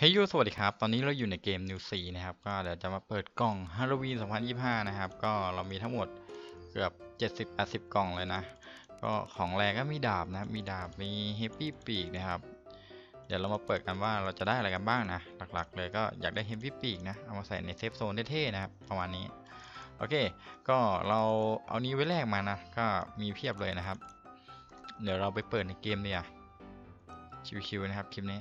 เฮ้ยยูสวัสดีครับ ตอนนี้เราอยู่ในเกม New 4นะครับ ก็เดี๋ยวจะมาเปิดกล่องฮาโลวีน 2025 นะครับ ก็เรามีทั้งหมดเกือบ 70-80 กล่องเลยนะ ก็ของแรกก็มีดาบนะ มีดาบ มีเฮปปี้ปีกนะครับ เดี๋ยวเรามาเปิดกันว่าเราจะได้อะไรกันบ้างนะ หลักๆ เลยก็อยากได้เฮปปี้ปีกนะ เอามาใส่ในเซฟโซนเท่ๆนะครับ ประมาณนี้ โอเค ก็เราเอานี้ไว้แลกมานะ ก็มีเพียบเลยนะครับ เดี๋ยวเราไปเปิดในเกมเนี่ยชิวๆนะครับคลิปนี้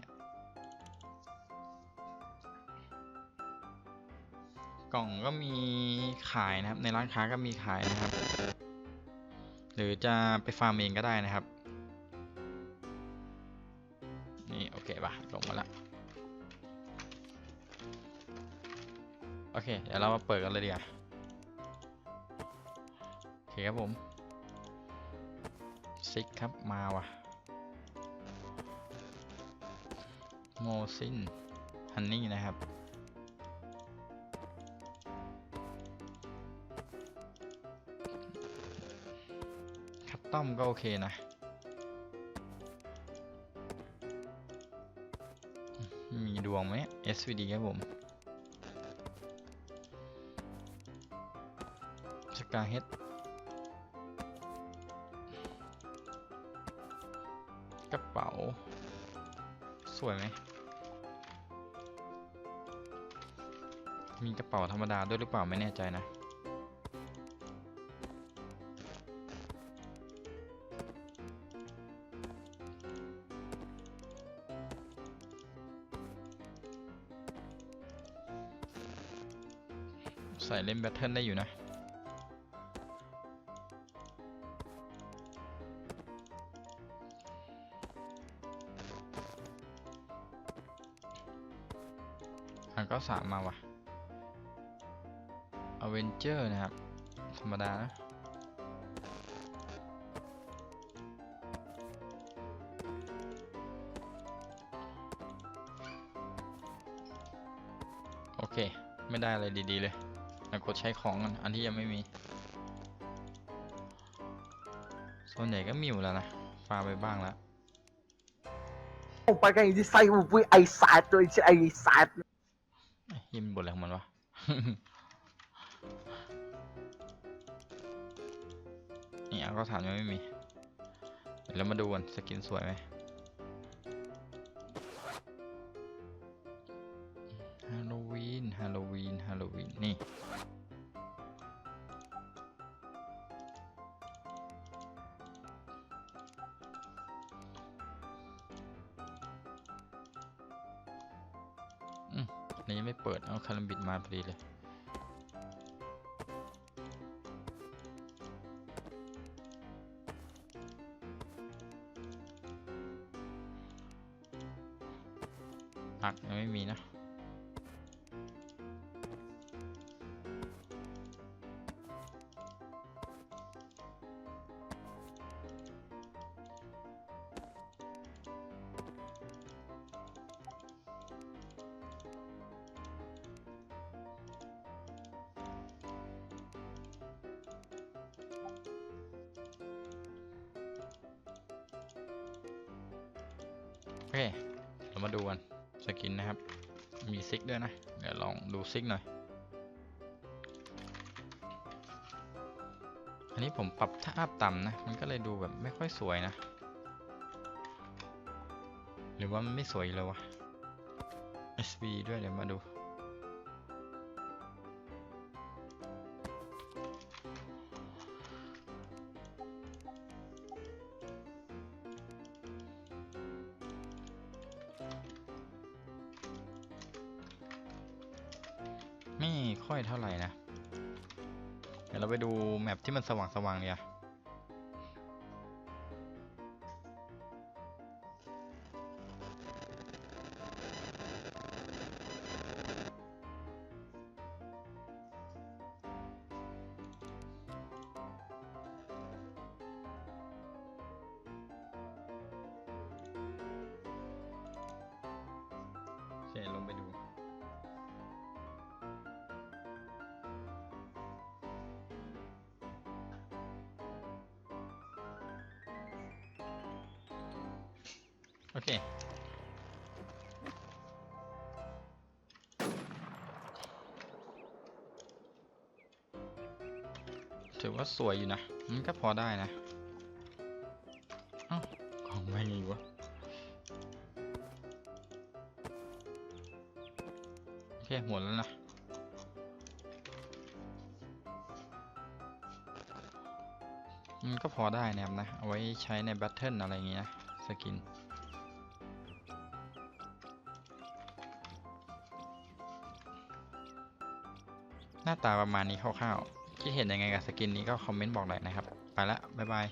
ล่องก็มีขายนะครับ ในร้านค้าก็มีขายนะครับ หรือจะไปฟาร์มเองก็ได้นะครับ นี่โอเคป่ะลงมาแล้วโอเค เดี๋ยวเรามาเปิดกันเลยดีกว่าโอเคครับผมซิกครับมาว่ะโมซินฮันนี่นะครับ ตตอมก็โอเคนะมีดวงไหม SVD ครับผมสกาเฮดกระเป๋า สวยไหม มีกระเป๋าธรรมดาด้วยหรือเปล่าไม่แน่ใจนะ ใส่เล่นแบทเทิลได้อยู่นะ อันก็สามมาว่ะอเวนเจอร์นะครับ ธรรมดานะโอเค ไม่ได้อะไรดี ๆ เลย แต่กดใช้ของกันอันที่ยังไม่มี ส่วนใหญ่ก็มีอยู่แล้วนะฟาไปบ้างแล้วผมไปกันที่ไซบูปุยไอสายตัวไอสายยิ้มบทอะไรของมันวะเนี่ยก็ถามยังไม่มี แล้วมาดูกันสกินสวยไหม นฮาโลวีนฮาโลวีนนี่อืมนนี้ยังไม่เปิด เอาคารัมบิดมาพอดีเลยอักยังไม่มีนะ เคเรามาดูกันสกินนะครับ มีซิกด้วยนะ เดี๋ยวลองดูซิกหน่อย อันนี้ผมปรับท่าอัพต่ำนะ มันก็เลยดูแบบไม่ค่อยสวยนะ หรือว่ามันไม่สวยเลยวะ SV ด้วยเดี๋ยวมาดู ค่อยเท่าไหร่นะ เดี๋ยวเราไปดูแมปที่มันสว่างๆเนี่ยลงไปดู อเค ถือว่าสวยอยู่นะ มันก็พอได้นะอ้าวของไม่มีวะโอเค หมดแล้วนะมันก็พอได้นะครับนะ เอาไว้ใช้ในแบทเทิลอะไรเงี้ยสกิน หน้าตาประมาณนี้คร่าวๆคิดเห็นยังไงกับสกินนี้ก็คอมเมนต์บอกหน่อยนะครับ ไปละบ๊ายบาย